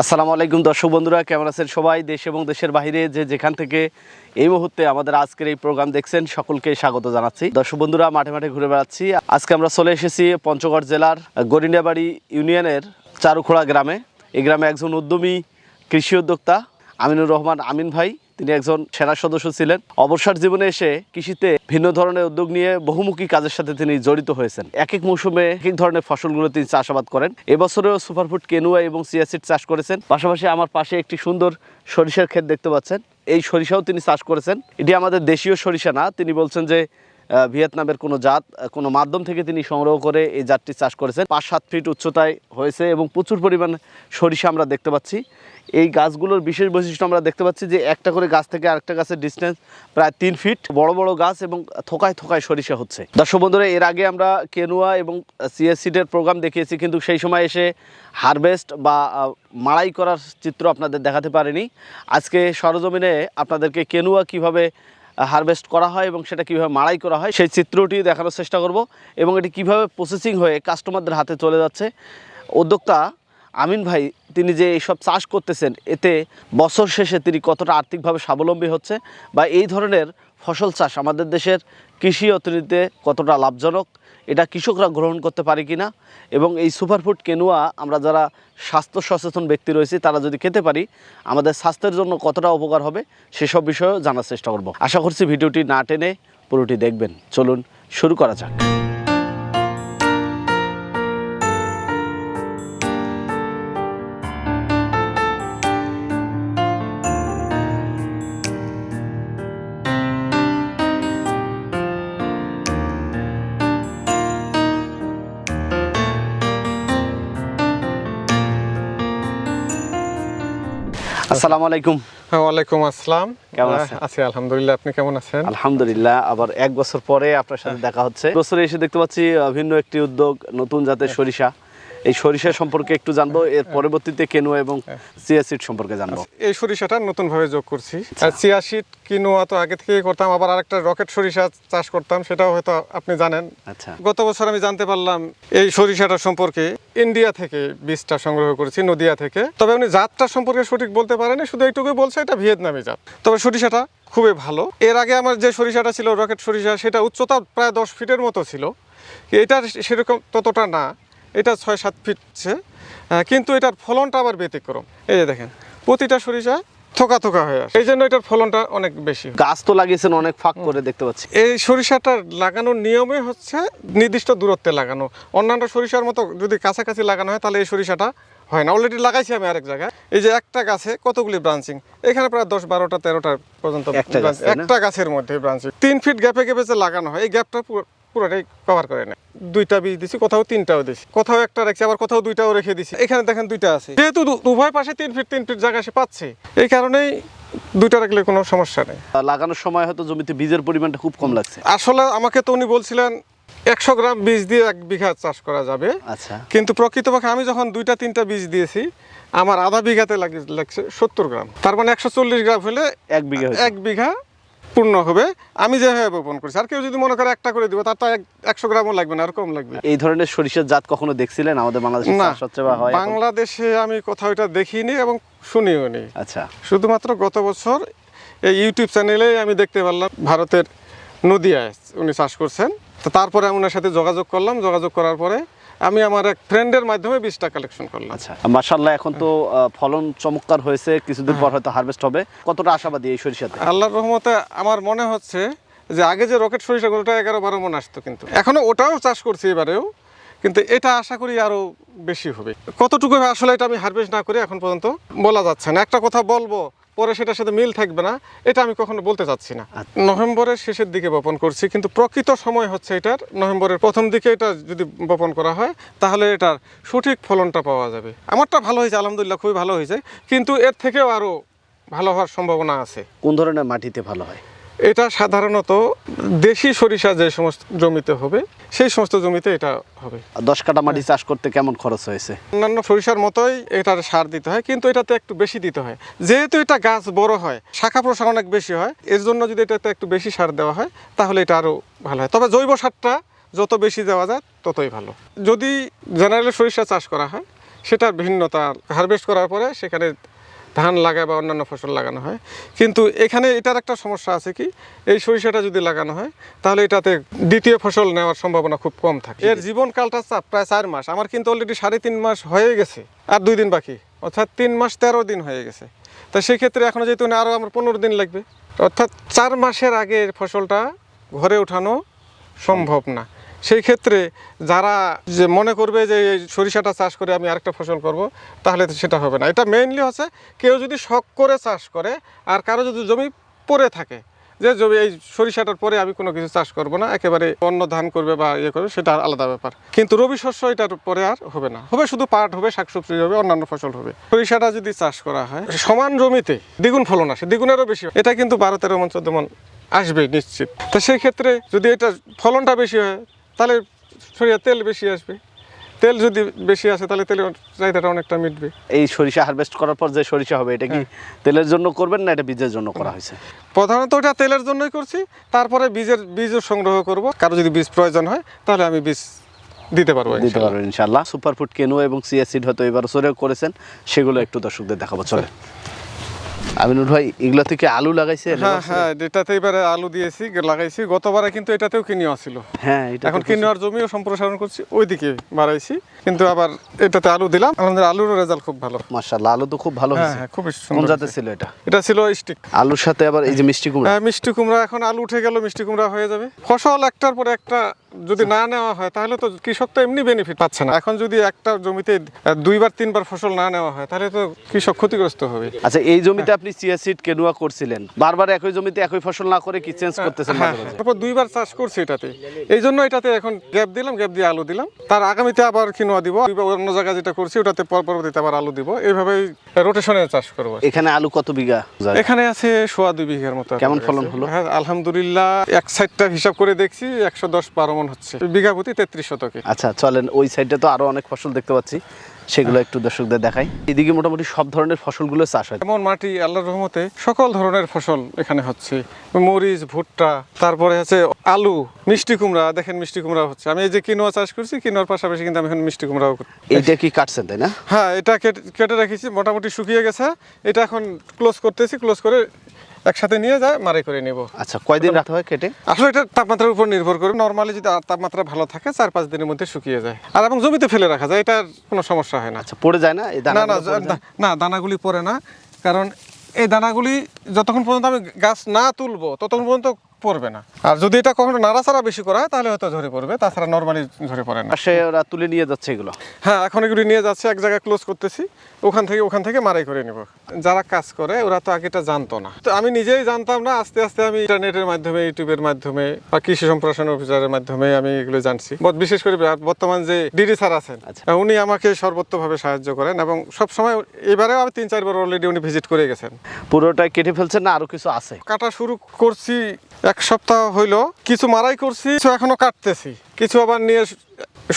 আসসালামু আলাইকুম দর্শক বন্ধুরা, কেমন আছেন সবাই? দেশ এবং দেশের বাহিরে যে যেখান থেকে এই মুহূর্তে আমাদের আজকের এই প্রোগ্রাম দেখছেন, সকলকে স্বাগত জানাচ্ছি। দর্শক বন্ধুরা, মাঠে মাঠে ঘুরে বেড়াচ্ছি। আজকে আমরা চলে এসেছি পঞ্চগড় জেলার গরিন্ডাবাড়ি ইউনিয়নের চারুখোড়া গ্রামে। এই গ্রামে একজন উদ্যমী কৃষি উদ্যোক্তা আমিনুর রহমান আমিন ভাই। তিনি একজন সেনা সদস্য ছিলেন। অবসর জীবনে এসে কৃষিতে ভিন্ন ধরনের উদ্যোগ নিয়ে বহুমুখী কাজের সাথে তিনি জড়িত হয়েছেন। এক এক মৌসুমে এক এক ধরনের ফসলগুলো তিনি চাষাবাদ করেন। এবছরেও সুপারফুড কেনুয়া এবং সিয়াসিড চাষ করেছেন। পাশাপাশি আমার পাশে একটি সুন্দর সরিষার ক্ষেত দেখতে পাচ্ছেন। এই সরিষাও তিনি চাষ করেছেন। এটি আমাদের দেশীয় সরিষা না। তিনি বলছেন যে ভিয়েতনামের কোনো জাত কোনো মাধ্যম থেকে তিনি সংগ্রহ করে এই জাতটি চাষ করেছেন। পাঁচ সাত ফিট উচ্চতায় হয়েছে এবং প্রচুর পরিমাণ সরিষা আমরা দেখতে পাচ্ছি। এই গাছগুলোর বিশেষ বৈশিষ্ট্য আমরা দেখতে পাচ্ছি যে একটা করে গাছ থেকে আরেকটা গাছের ডিস্টেন্স প্রায় তিন ফিট বড় বড় গাছ এবং থোকায় থোকায় সরিষা হচ্ছে। দর্শক বন্ধুরা, এর আগে আমরা কেনুয়া এবং সিএসসিডের প্রোগ্রাম দেখিয়েছি, কিন্তু সেই সময় এসে হারভেস্ট বা মাড়াই করার চিত্র আপনাদের দেখাতে পারিনি। আজকে সরজমিনে আপনাদেরকে কেনুয়া কীভাবে হারভেস্ট করা হয় এবং সেটা কীভাবে মাড়াই করা হয়, সেই চিত্রটি দেখানোর চেষ্টা করব এবং এটি কীভাবে প্রসেসিং হয়ে কাস্টমারদের হাতে চলে যাচ্ছে। উদ্যোক্তা আমিন ভাই, তিনি যে এইসব চাষ করতেছেন, এতে বছর শেষে তিনি কতটা আর্থিকভাবে স্বাবলম্বী হচ্ছে বা এই ধরনের ফসল চাষ আমাদের দেশের কৃষি অর্থনীতিতে কতটা লাভজনক কৃষকরা গ্রহণ করতে পারে কি না এবং এই সুপারফুড কেনুয়া আমরা যারা স্বাস্থ্য সচেতন ব্যক্তি রয়েছি, তারা যদি খেতে পারি, আমাদের স্বাস্থ্যের জন্য কতটা উপকার হবে সেসব বিষয়েও জানার চেষ্টা করব। আশা করছি ভিডিওটি না টেনে পুরোটি দেখবেন। চলুন শুরু করা যাক। আসসালামু আলাইকুম। হ্যাঁ, ওয়ালাইকুম আসসালাম। কেমন আছেন? আছি আলহামদুলিল্লাহ। আপনি কেমন আছেন? আলহামদুলিল্লাহ আবার এক বছর পরে আপনার সাথে দেখা হচ্ছে। বছরে এসে দেখতে পাচ্ছি ভিন্ন একটি উদ্যোগ নতুন জাতের সরিষা। এই সরিষা সম্পর্কে একটু জানব এর পরবর্তীতে কেনুয়া এবং সিয়াসিড সম্পর্কে জানব। এই সরিষাটা নতুন ভাবে যোগ করছি। আর চিয়াশিট কিনোয়া তো আগে থেকেই করতাম আবার আরেকটা রকেট সরিষা চাষ করতাম সেটাও হয়তো আপনি জানেন। আচ্ছা। গত বছর আমি জানতে পারলাম এই সরিষাটা সম্পর্কে ইন্ডিয়া থেকে বীজটা সংগ্রহ করেছি নদিয়া থেকে। তবে উনি জাতটা সম্পর্কে সঠিক বলতে পারেনি শুধু এইটুকুই বলছে এটা ভিয়েতনামি জাত। তবে সরিষাটা খুবই ভালো। এর আগে আমার যে সরিষাটা ছিল রকেট সরিষা সেটা উচ্চতা প্রায় দশ ফিটের মতো ছিল। এটা সেরকম ততটা না। এটা ছয় সাত ফিটছে কিন্তু এটার ফলনটা আবার ব্যতিক্রম। এই যে দেখেন প্রতিটা সরিষা থোকা থোকা হয়ে আসে। এই জন্য এটার ফলনটা অনেক বেশি গাছ তো লাগিয়েছেন অনেক ফাঁক করে দেখতে পাচ্ছি। এই সরিষাটা লাগানোর নিয়মে হচ্ছে নির্দিষ্ট দূরত্বে লাগানো। অন্যান্য সরিষার মতো যদি কাছাকাছি লাগানো হয় তাহলে এই সরিষাটা হয় না। অলরেডি লাগাইছি আমি আরেক জায়গায়। এই যে একটা গাছে কতগুলি ব্রাঞ্চিং এখানে প্রায় দশ বারোটা তেরোটা পর্যন্ত একটা গাছের মধ্যে ব্রাঞ্চিং তিন ফিট গ্যাপে গ্যাপে যে লাগানো হয় এই গ্যাপটা পুরো পুরোটাই কভার করে নেয়। দুইটা বীজ দিছি কোথাও তিনটাও দিছি। কোথাও একটা রাখছি আবার কোথাও দুইটাও রেখে দিছি। এখানে দেখেন দুইটা আছে। যেহেতু উভয় পাশে তিন ফিট তিন ফিট জায়গা সে পাচ্ছে এই কারণেই দুইটা রাখলে কোনো সমস্যা নেই। লাগানোর সময় হয়তো জমিতে বীজের পরিমাণটা খুব কম লাগছে। আসলে আমাকে তো উনি বলছিলেন একশো গ্রাম বীজ দিয়ে এক বিঘা চাষ করা যাবে। আচ্ছা। কিন্তু প্রকৃতপক্ষে আমি যখন দুইটা তিনটা বীজ দিয়েছি আমার আধা বিঘাতে লাগে লাগছে সত্তর গ্রাম। তার মানে একশো চল্লিশ গ্রাম হলে এক বিঘা এক বিঘা পূর্ণ হবে। আমি যেভাবে বপন করছি আর কেউ যদি মনে করে একটা করে দিব তার তো একশো গ্রামও লাগবে না আর কম লাগবে। এই ধরনের সরিষার জাত কখনো দেখছিলেন? আমাদের বাংলাদেশে হয় বাংলাদেশে আমি কোথাও এটা দেখিনি এবং শুনিও নি। আচ্ছা। শুধুমাত্র গত বছর এই ইউটিউব চ্যানেলে আমি দেখতে পারলাম ভারতের নদিয়ায় উনি চাষ করছেন। তো তারপরে আমি ওনার সাথে যোগাযোগ করলাম। যোগাযোগ করার পরে আমি আমার এক ফ্রেন্ডের মাধ্যমে বীজটা কালেকশন করলাম। আচ্ছা মাশাল্লাহ এখন তো ফলন চমৎকার হয়েছে কিছুদিন। পর হয়তো হারভেস্ট হবে। কতটা আশাবাদী এই সরিষাতে? আল্লাহর রহমতে আমার মনে হচ্ছে যে আগে যে রকেট সরিষাগুলোটা এগারো বারো মন আসতো কিন্তু এখনও ওটাও চাষ করছি এবারেও কিন্তু এটা আশা করি আরও বেশি হবে। কতটুকু আসলে এটা আমি হারভেস্ট না করে এখন পর্যন্ত বলা যাচ্ছে না। একটা কথা বলব পরে সেটার সাথে মিল থাকবে না এটা আমি কখনো বলতে চাচ্ছি না। নভেম্বরের শেষের দিকে বপন করছি কিন্তু প্রকৃত সময় হচ্ছে এটার নভেম্বরের প্রথম দিকে এটা যদি বপন করা হয় তাহলে এটার সঠিক ফলনটা পাওয়া যাবে। আমারটা ভালো হয়েছে আলহামদুলিল্লাহ খুবই ভালো হয়েছে কিন্তু এর থেকেও আরও ভালো হওয়ার সম্ভাবনা আছে। কোন ধরনের মাটিতে ভালো হয়? এটা সাধারণত দেশি সরিষা যে সমস্ত জমিতে হবে সেই সমস্ত জমিতে এটা হবে। দশ কাটা মাটি চাষ করতে কেমন খরচ হয়েছে? অন্যান্য সরিষার মতোই এটার সার দিতে হয় কিন্তু এটাতে একটু বেশি দিতে হয়। যেহেতু এটা গাছ বড় হয় শাখা প্রশাখ অনেক বেশি হয় এর জন্য যদি এটাতে একটু বেশি সার দেওয়া হয় তাহলে এটা আরও ভালো হয়। তবে জৈব সারটা যত বেশি দেওয়া যায় ততই ভালো। যদি জেনারেলি সরিষা চাষ করা হয় সেটার ভিন্নতা হারভেস্ট করার পরে সেখানে ধান লাগায় বা অন্যান্য ফসল লাগানো হয়। কিন্তু এখানে এটার একটা সমস্যা আছে কি, এই সরিষাটা যদি লাগানো হয়, তাহলে এটাতে দ্বিতীয় ফসল নেওয়ার সম্ভাবনা খুব কম থাকে। এর জীবনকালটা চাপ, প্রায় চার মাস। আমার কিন্তু অলরেডি সাড়ে তিন মাস হয়ে গেছে, আর দুই দিন বাকি। অর্থাৎ তিন মাস তেরো দিন হয়ে গেছে। তা সেক্ষেত্রে এখনও যেহেতু আরও আমার পনেরো দিন লাগবে, অর্থাৎ চার মাসের আগে ফসলটা ঘরে ওঠানো সম্ভব না। সেই ক্ষেত্রে যারা যে মনে করবে যে সরিষাটা চাষ করে আমি আরেকটা ফসল করব, তাহলে সেটা হবে না। এটা মেইনলি হচ্ছে কেউ যদি শখ করে চাষ করে আর কারও যদি জমি পড়ে থাকে, যে জমি এই সরিষাটার পরে আমি কোনো কিছু চাষ করব না, একেবারে অন্য ধান করবে বা ইয়ে করবে, সেটা আলাদা ব্যাপার। কিন্তু রবি শস্য এটার পরে আর হবে না। হবে শুধু পাট হবে, শাকসবজি হবে, অন্যান্য ফসল হবে। সরিষাটা যদি চাষ করা হয়, সমান জমিতে দ্বিগুণ ফলন আসে, দ্বিগুণেরও বেশি। এটা কিন্তু বারো তেরো মন চোদ্দ মন আসবে নিশ্চিত। তো সেই ক্ষেত্রে যদি এটা ফলনটা বেশি হয় তাহলে সরিষা তেল বেশি আসবে। তেল যদি বেশি আসে তাহলে তেলের চাহিদাটা অনেকটা মিটবে। এই সরিষা হারভেস্ট করার পর যে সরিষা হবে এটা কি তেলের জন্য করবেন না এটা বীজের জন্য করা হয়েছে? প্রধানত ওটা তেলের জন্যই করছি তারপরে বীজের বীজও সংগ্রহ করব। কারও যদি বীজ প্রয়োজন হয় তাহলে আমি বীজ দিতে পারব দিতে ইনশাআল্লাহ। পারবেন ইনশাল্লাহ। সুপারফুড কেনু এবং সিএসিড হয়তো এবার বছরেও করেছেন সেগুলো একটু দর্শকদের দেখাবো। চলে আমিনুর ভাই এগুলো থেকে আলু লাগাইছে? হ্যাঁ হ্যাঁ এটাতে এবারে আলু দিয়েছি লাগাইছি। গতবারে কিন্তু এটাতেও কিনিও ছিল হ্যাঁ এটা এখন কিনোয়ার জমিও সম্প্রসারণ করছি ওইদিকে বাড়াইছি। কিন্তু আবার এটাতে আলু দিলাম আমাদের আলুর রেজাল্ট খুব ভালো। মাশাআল্লাহ আলু তো খুব ভালো হ্যাঁ হয়েছে। হ্যাঁ খুবই সুন্দর হয়েছে। ছিল এটা? এটা ছিল স্টিক। আলুর সাথে আবার এই যে মিষ্টি কুমড়া? হ্যাঁ মিষ্টি কুমড়া এখন আলু উঠে গেল মিষ্টি কুমড়া হয়ে যাবে। ফসল একটার পরে একটা যদি না নেওয়া হয় তাহলে তো কৃষক তো এমনি বেনিফিট পাচ্ছে না। এখন যদি একটা জমিতে দুইবার তিনবার ফসল না নেওয়া হয় তাহলে তো কৃষক ক্ষতিগ্রস্ত হবে। আচ্ছা এই জমিতে আপনি সিএসিড কেনুয়া করছিলেন। বারবার একই জমিতে একই ফসল না করে কি চেঞ্জ করতেছেন হ্যাঁ তারপর দুইবার চাষ করছি এটাতে। এই জন্য এটাতে এখন গ্যাপ দিলাম গ্যাপ দিয়ে আলু দিলাম। তার আগামীতে আবার কিনোয়া দিব অন্য জায়গায় যেটা করছি ওটাতে পর- পরবর্তীতে আবার আলু দিব। এইভাবেই রোটেশনে চাষ করব। এখানে আলু কত বিঘা? এখানে আছে সোয়া দুই বিঘার মতো কেমন ফলন হলো? হ্যাঁ আলহামদুলিল্লাহ এক সাইডটা হিসাব করে দেখছি একশো দশ বারো মন হচ্ছে। বিঘা প্রতি তেত্রিশ শতকে। আচ্ছা চলেন ওই সাইডটা তো আরও অনেক ফসল দেখতে পাচ্ছি। সেগুলো একটু দর্শকদের দেখাই। এদিকে মোটামুটি সব ধরনের ফসলগুলো চাষ হয়। এমন মাটি আল্লাহর রহমতে সকল ধরনের ফসল এখানে হচ্ছে। মরিচ ভুট্টা তারপরে হচ্ছে আলু মিষ্টি কুমড়া। দেখেন মিষ্টি কুমড়া হচ্ছে। আমি এই যে কিনোয়া চাষ করছি কিনোয়ার পাশাপাশি কিন্তু আমি এখন মিষ্টি কুমড়াও করি। এইটা কি কাটছেন তাই না? হ্যাঁ এটা কেটে কেটে রেখেছি মোটামুটি শুকিয়ে গেছে। এটা এখন ক্লোজ করতেছি ক্লোজ করে একসাথে নিয়ে যায় মারাই করে নিব। আচ্ছা কয়দিন রাখতে হয় কেটে? আসলে এটা তাপমাত্রার উপর নির্ভর করে। নর্মালি যদি তাপমাত্রা ভালো থাকে চার পাঁচ দিনের মধ্যে শুকিয়ে যায়। আর এবং জমিতে ফেলে রাখা যায় এটার কোনো সমস্যা হয় না। আচ্ছা পড়ে যায় না এই না না না দানাগুলি পড়ে না। কারণ এই দানাগুলি যতক্ষণ পর্যন্ত আমি গাছ না তুলবো ততক্ষণ পর্যন্ত পড়বে না। আর যদি এটা কখনো নাড়াচাড়া বেশি করা হয় তাহলে হয়তো ঝরে পড়বে তাছাড়া নর্মালি ঝরে পড়ে না। সে ওরা তুলে নিয়ে যাচ্ছে এগুলো? হ্যাঁ এখন এগুলি নিয়ে যাচ্ছে এক জায়গায় ক্লোজ করতেছি ওখান থেকে ওখান থেকে মারাই করে নিব। যারা কাজ করে ওরা তো আগে এটা জানতো না। তো আমি নিজেই জানতাম না আস্তে আস্তে আমি ইন্টারনেটের মাধ্যমে ইউটিউবের মাধ্যমে বা কৃষি সম্প্রসারণ অফিসারের মাধ্যমে আমি এগুলো জানছি। বিশেষ করে বর্তমান যে ডিডি স্যার আছেন আচ্ছা। উনি আমাকে সর্বোত্তভাবে সাহায্য করেন এবং সব সময় এবারেও আমি তিন চারবার অলরেডি উনি ভিজিট করে গেছেন। পুরোটাই কেটে ফেলছেন না? আরও কিছু আছে? কাটা শুরু করছি এক সপ্তাহ হইল কিছু মারাই করছি কিছু এখনও কাটতেছি কিছু আবার নিয়ে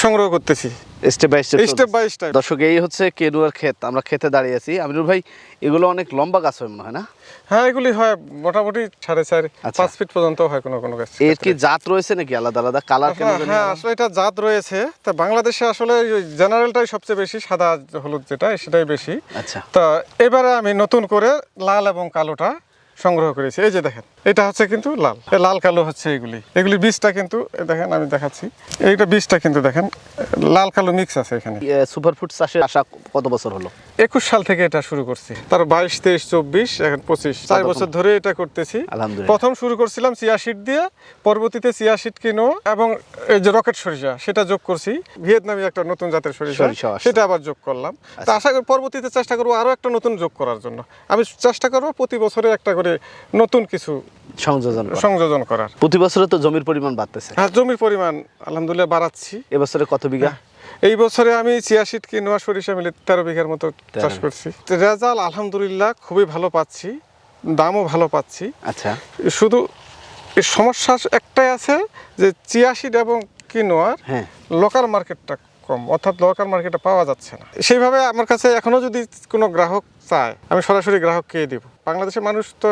সংগ্রহ করতেছি। Step by step step by step দর্শক এই হচ্ছে কেনুয়ার ক্ষেত আমরা খেতে দাঁড়িয়ে আছি। আমিনুর ভাই এগুলো অনেক লম্বা গাছ হয় মনে হয় না? হ্যাঁ এগুলি হয় মোটামুটি সাড়ে চার আচ্ছা। পাঁচ ফিট পর্যন্ত হয় কোনো কোনো গাছ। এর কি জাত রয়েছে নাকি আলাদা আলাদা? কালার কেন হ্যাঁ? আসলে এটা জাত রয়েছে। তা বাংলাদেশে আসলে জেনারেলটাই সবচেয়ে বেশি সাদা হলুদ যেটা সেটাই বেশি। আচ্ছা। তা এবারে আমি নতুন করে লাল এবং কালোটা সংগ্রহ করেছি। এই যে দেখেন, এটা হচ্ছে কিন্তু লাল। লাল, কালো হচ্ছে এগুলি। এগুলি বীজটা কিন্তু দেখেন, আমি দেখাচ্ছি। এইটা বীজটা কিন্তু দেখেন, লাল, কালো মিক্স আছে এখানে। সুপারফুড চাষে আসা কত বছর হলো? একুশ সাল থেকে এটা শুরু করছি। তার বাইশ তেইশ চব্বিশ এখন পঁচিশ। চার বছর ধরে এটা করতেছি। প্রথম শুরু করছিলাম চিয়া সিট দিয়ে পরবর্তীতে চিয়া সিট কিনো এবং এই যে রকেট সরিষা সেটা যোগ করছি। ভিয়েতনামি একটা নতুন জাতের সরিষা সরিষা সেটা আবার যোগ করলাম। তা আশা করি পরবর্তীতে চেষ্টা করব আরও একটা নতুন যোগ করার জন্য। আমি চেষ্টা করব প্রতি বছরে একটা করে নতুন কিছু সংযোজন সংযোজন করার। প্রতি বছরে তো জমির পরিমাণ বাড়তেছে। হ্যাঁ জমির পরিমাণ আলহামদুলিল্লাহ বাড়াচ্ছি। এবছরে কত বিঘা? এই বছরে আমি চিয়াশিট কিনোয়া সরিষা মিলে তেরো বিঘার মতো চাষ করছি। রেজাল আলহামদুলিল্লাহ খুবই ভালো পাচ্ছি দামও ভালো পাচ্ছি। আচ্ছা। শুধু সমস্যা একটাই আছে যে চিয়াশিট এবং কিনোয়ার হ্যাঁ। লোকাল মার্কেটটা কম অর্থাৎ লোকাল মার্কেটে পাওয়া যাচ্ছে না। সেইভাবে আমার কাছে এখনও যদি কোনো গ্রাহক চায় আমি সরাসরি গ্রাহককে দিব। বাংলাদেশের মানুষ তো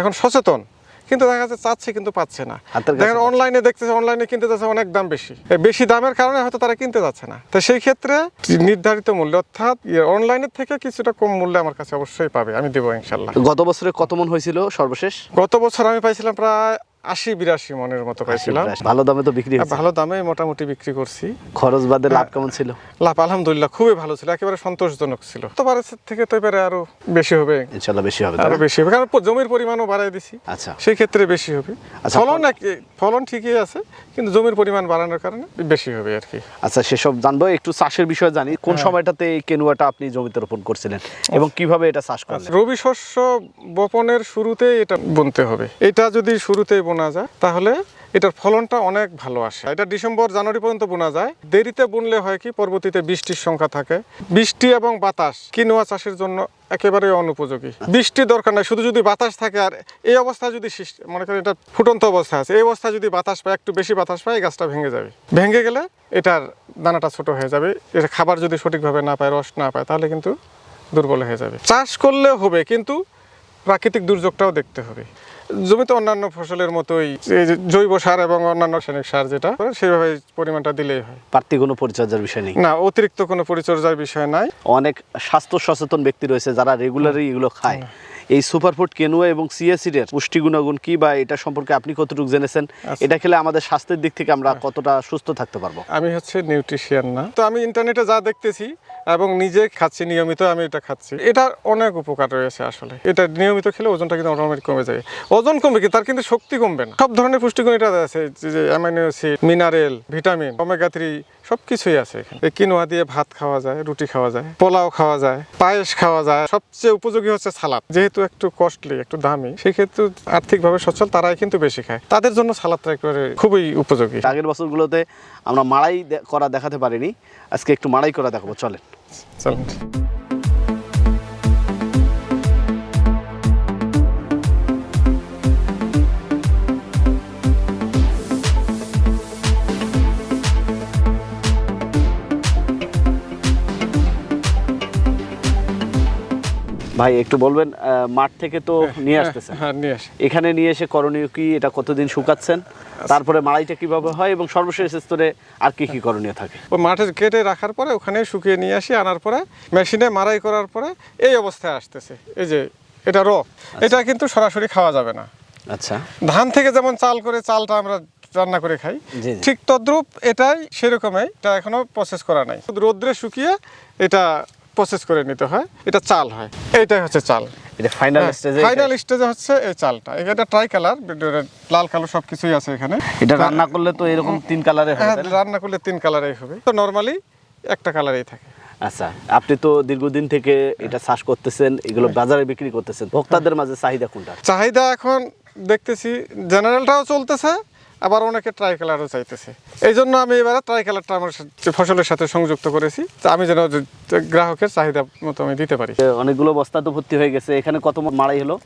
এখন সচেতন। কিন্তু দেখা যাচ্ছে চাচ্ছে কিন্তু পাচ্ছে না। দেখেন অনলাইনে দেখতেছে অনলাইনে কিনতে যাচ্ছে অনেক দাম বেশি। বেশি দামের কারণে হয়তো তারা কিনতে যাচ্ছে না। তো সেই ক্ষেত্রে নির্ধারিত মূল্য অর্থাৎ অনলাইনের থেকে কিছুটা কম মূল্যে আমার কাছে অবশ্যই পাবে। আমি দেবো ইনশাল্লাহ গত বছরে কত মন হয়েছিল সর্বশেষ? গত বছর আমি পাইছিলাম প্রায় আশি বিরাশি মনের মতো পাইছিলাম। ভালো দামে তো বিক্রি ভালো দামে মোটামুটি বিক্রি করছি। খরচ বাদে লাভ কেমন ছিল? লাভ আলহামদুলিল্লাহ খুবই ভালো ছিল একেবারে সন্তোষজনক ছিল। তো পারে থেকে তো এবারে আরও বেশি হবে। ইনশাল্লাহ বেশি হবে আরও বেশি হবে কারণ জমির পরিমাণও বাড়াই দিছি। আচ্ছা। সেই ক্ষেত্রে বেশি হবে। আচ্ছা, ফলন ফলন ঠিকই আছে কিন্তু জমির পরিমাণ বাড়ানোর কারণে বেশি হবে আর কি। আচ্ছা সেসব জানব একটু চাষের বিষয়ে জানি। কোন হ্যাঁ। সময়টাতে এই কেনুয়াটা আপনি জমিতে রোপণ করছিলেন? এবং কীভাবে এটা চাষ করলেন? রবি শস্য বপনের শুরুতেই এটা বুনতে হবে। এটা যদি শুরুতেই বোনা যায়, তাহলে এটার ফলনটা অনেক ভালো আসে। এটা ডিসেম্বর, জানুয়ারি পর্যন্ত বোনা যায়। দেরিতে বুনলে হয় কি, পরবর্তীতে বৃষ্টির সংখ্যা থাকে। বৃষ্টি এবং বাতাস, কিনোয়া চাষের জন্য একেবারে অনুপযোগী। বৃষ্টি দরকার নাই, শুধু যদি বাতাস থাকে, আর এই অবস্থা যদি মনে করেন এটা ফুটন্ত অবস্থা আছে, এই অবস্থা যদি বাতাস পায়, একটু বেশি বাতাস পায়, এই গাছটা ভেঙে যাবে। ভেঙে গেলে এটার দানাটা ছোট হয়ে যাবে। এটা খাবার যদি সঠিকভাবে না পায়, রস না পায়, তাহলে কিন্তু দুর্বল হয়ে যাবে। চাষ করলে হবে, কিন্তু প্রাকৃতিক দুর্যোগটাও দেখতে হবে। জমিতে অন্যান্য ফসলের মতোই যে জৈব সার এবং অন্যান্য রাসায়নিক সার যেটা সেভাবে পরিমাণটা দিলেই হয়। বাড়তি কোনো পরিচর্যার বিষয় নেই? না অতিরিক্ত কোনো পরিচর্যার বিষয় নাই। অনেক স্বাস্থ্য সচেতন ব্যক্তি রয়েছে যারা রেগুলারই এগুলো খায়। এই সুপারফুড কেনুয়া এবং সিএসিডের পুষ্টি গুণাগুণ কি বা এটা সম্পর্কে আপনি কতটুকু জেনেছেন? আচ্ছা। এটা খেলে আমাদের স্বাস্থ্যের দিক থেকে আমরা কতটা সুস্থ থাকতে পারব? আমি হচ্ছে নিউট্রিশিয়ান না। তো আমি ইন্টারনেটে যা দেখতেছি এবং নিজে খাচ্ছি নিয়মিত আমি এটা খাচ্ছি এটার অনেক উপকার রয়েছে আসলে। এটা নিয়মিত খেলে ওজনটা কিন্তু অটোমেটিক কমে যাবে ওজন কমবে কি? তার কিন্তু শক্তি কমবে না। সব ধরনের পুষ্টিগুণ এটা আছে যে- amino acid mineral vitamin omega three সব কিছুই আছে এখানে। এই কিনোয়া দিয়ে ভাত খাওয়া যায় রুটি খাওয়া যায় পোলাও খাওয়া যায় পায়েস খাওয়া যায়। সবচেয়ে উপযোগী হচ্ছে সালাদ। যেহেতু একটু কস্টলি একটু দামি সেক্ষেত্রে আর্থিকভাবে সচ্ছল তারাই কিন্তু বেশি খায়। তাদের জন্য সালাদটা একেবারে খুবই উপযোগী। আগের বছরগুলোতে আমরা মাড়াই করা দেখাতে পারিনি আজকে একটু মাড়াই করা দেখাবো চলেন। চলুন। ভাই একটু বলবেন মাঠ থেকে তো নিয়ে আসতেছেন? হ্যাঁ নিয়ে আসি। এখানে নিয়ে এসে করণীয় কি? এটা কতদিন শুকাচ্ছেন? তারপরে মাড়াইটা কীভাবে হয়? এবং সর্বশেষ স্তরে আর কি কি করণীয় থাকে? ও মাঠে কেটে রাখার পরে ওখানে শুকিয়ে নিয়ে আসি আনার পরে মেশিনে মারাই করার পরে এই অবস্থায় আসতেছে। এই যে এটা র এটা কিন্তু সরাসরি খাওয়া যাবে না। আচ্ছা। ধান থেকে যেমন চাল করে চালটা আমরা রান্না করে খাই। ঠিক তদ্রূপ এটাই সেরকমই এটা এখনও প্রসেস করা নাই। শুধু রোদ্রে শুকিয়ে এটা প্রসেস করে নিতে হয় এটা চাল হয়। এইটাই হচ্ছে চাল। এটা ফাইনাল স্টেজে ফাইনাল স্টেজে হচ্ছে এই চালটা। এটা ট্রাই কালার লাল কালো সব কিছুই আছে এখানে। এটা রান্না করলে তো এরকম তিন কালারে হ্যাঁ? রান্না করলে তিন কালারেই হবে। তো নর্মালি একটা কালারেই থাকে। আচ্ছা আপনি তো দীর্ঘদিন থেকে এটা চাষ করতেছেন এগুলো বাজারে বিক্রি করতেছেন। ভোক্তাদের মাঝে চাহিদা কোনটা? চাহিদা এখন দেখতেছি জেনারেলটাও চলতেছে আবার অনেকে ট্রাই কালারও চাইতেছে। এই জন্য আমি এবারে ট্রাই কালারটা আমার সাথে- ফসলের সাথে সংযুক্ত করেছি আমি যেন গ্রাহকের চাহিদা মতো আমি দিতে পারি। অনেকগুলো বস্তা তো ভর্তি হয়ে গেছে এখানে কত মাড়াই হলো?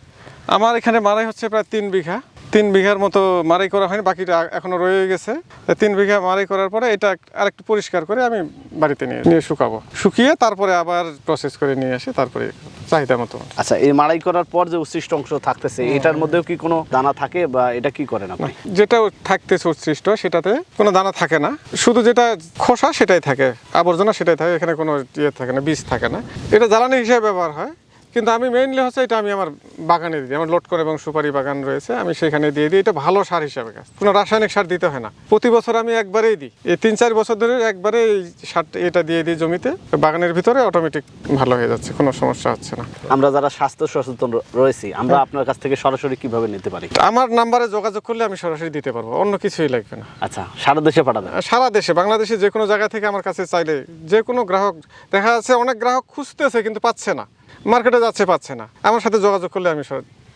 আমার এখানে মারাই হচ্ছে প্রায় তিন বিঘা। তিন বিঘার মতো মারাই করা হয়নি বাকিটা এখনও রয়ে গেছে। তিন বিঘা মারাই করার পরে এটা আরেকটু পরিষ্কার করে আমি বাড়িতে নিয়ে নিয়ে শুকাবো। শুকিয়ে তারপরে আবার প্রসেস করে নিয়ে আসি তারপরে চাহিদা মতো। আচ্ছা এই মাড়াই করার পর যে উচ্ছিষ্ট অংশ থাকতেছে এটার মধ্যেও কি কোনো দানা থাকে বা এটা কি করেন আপনি? যেটা থাকতেছে উৎসৃষ্ট সেটাতে কোনো দানা থাকে না। শুধু যেটা খোসা সেটাই থাকে আবর্জনা সেটাই থাকে এখানে কোনো ইয়ে থাকে না বীজ থাকে না। এটা জ্বালানি হিসেবে ব্যবহার হয়। কিন্তু আমি মেইনলি হচ্ছে এটা আমি আমার বাগানে দিই। আমার লটকন এবং সুপারি বাগান রয়েছে আমি সেখানে দিয়ে দিই। এটা ভালো সার হিসাবে গাছ কোনো রাসায়নিক সার দিতে হয় না। প্রতি বছর আমি একবারেই দিই। এই তিন চার বছর ধরে একবারে এই সার এটা দিয়ে দিই জমিতে। বাগানের ভিতরে অটোমেটিক ভালো হয়ে যাচ্ছে কোনো সমস্যা হচ্ছে না। আমরা যারা স্বাস্থ্য সচেতন রয়েছি আমরা আপনার কাছ থেকে সরাসরি কীভাবে নিতে পারি? আমার নাম্বারে যোগাযোগ করলে আমি সরাসরি দিতে পারব অন্য কিছুই লাগবে না। আচ্ছা সারা দেশে পাঠাবেন? সারা দেশে বাংলাদেশে যে কোনো জায়গা থেকে আমার কাছে চাইলে যে কোনো গ্রাহক দেখা যাচ্ছে অনেক গ্রাহক খুঁজতেছে কিন্তু পাচ্ছে না। মার্কেটে যাচ্ছে পাচ্ছে না। আমার সাথে যোগাযোগ করলে আমি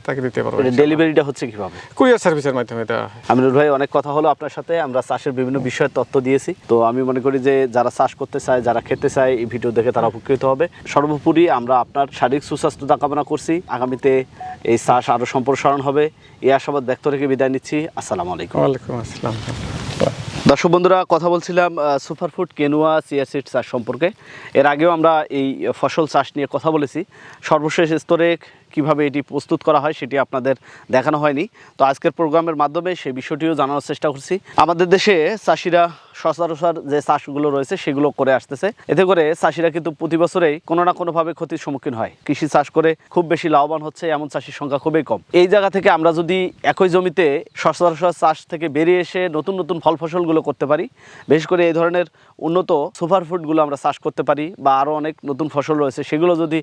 তাকে দিতে পারব ডেলিভারিটা হচ্ছে কীভাবে? কুরিয়ার সার্ভিসের মাধ্যমে দেওয়া হয়। আমিনুর ভাই অনেক কথা হলো আপনার সাথে। আমরা চাষের বিভিন্ন বিষয়ের তথ্য দিয়েছি। তো আমি মনে করি যে যারা চাষ করতে চায় যারা খেতে চায় এই ভিডিও দেখে তারা উপকৃত হবে। সর্বোপরি আমরা আপনার শারীরিক সুস্বাস্থ্যতা কামনা করছি। আগামীতে এই চাষ আরও সম্প্রসারণ হবে। এই আশাবাদ ব্যক্ত রেখে বিদায় নিচ্ছি। আসসালামু আলাইকুম। ওয়ালাইকুম আসসালাম। দর্শক বন্ধুরা, কথা বলছিলাম সুপারফুড কেনুয়া সিয়াসিড চাষ সম্পর্কে। এর আগেও আমরা এই ফসল চাষ নিয়ে কথা বলেছি। সর্বশেষ স্তরে কীভাবে এটি প্রস্তুত করা হয় সেটি আপনাদের দেখানো হয়নি। তো আজকের প্রোগ্রামের মাধ্যমে সেই বিষয়টিও জানানোর চেষ্টা করছি। আমাদের দেশে চাষিরা সচরাচর যে চাষগুলো রয়েছে সেগুলো করে আসতেছে। এতে করে চাষিরা কিন্তু প্রতি বছরেই কোনো না কোনোভাবে ক্ষতির সম্মুখীন হয়। কৃষি চাষ করে খুব বেশি লাভবান হচ্ছে, এমন চাষির সংখ্যা খুবই কম। এই জায়গা থেকে আমরা যদি একই জমিতে সচরাচর চাষ থেকে বেরিয়ে এসে নতুন নতুন ফল ফসলগুলো করতে পারি বিশেষ করে এই ধরনের উন্নত সুপার ফুডগুলো আমরা চাষ করতে পারি বা আরও অনেক নতুন ফসল রয়েছে সেগুলো যদি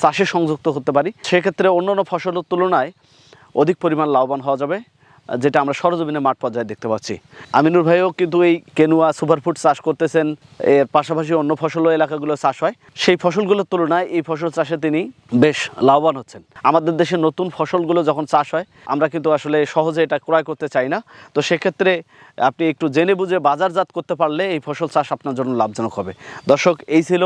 চাষে সংযুক্ত করতে পারি, সেক্ষেত্রে অন্যান্য ফসলের তুলনায় অধিক পরিমাণ লাভবান হওয়া যাবে। যেটা আমরা সরজমিনে মাঠ পর্যায়ে দেখতে পাচ্ছি। আমিনুর ভাইও কিন্তু এই কেনুয়া সুপারফুড চাষ করতেছেন। এর পাশাপাশি অন্য ফসলও এলাকাগুলো চাষ হয়। সেই ফসলগুলোর তুলনায় এই ফসল চাষে তিনি বেশ লাভবান হচ্ছেন। আমাদের দেশে নতুন ফসলগুলো যখন চাষ হয়, আমরা কিন্তু আসলে সহজে এটা ক্রয় করতে চাই না। তো সেক্ষেত্রে আপনি একটু জেনে বুঝে বাজারজাত করতে পারলে এই ফসল চাষ আপনার জন্য লাভজনক হবে। দর্শক, এই ছিল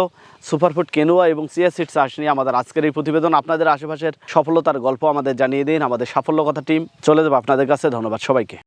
সুপারফুড কেনুয়া এবং সিয়াসিড চাষ নিয়ে আমাদের আজকের এই প্রতিবেদন। আপনাদের আশেপাশের সফলতার গল্প আমাদের জানিয়ে দিন। আমাদের সাফল্য কথা টিম চলে যাব আপনাদের কাছে। ধন্যবাদ সবাইকে।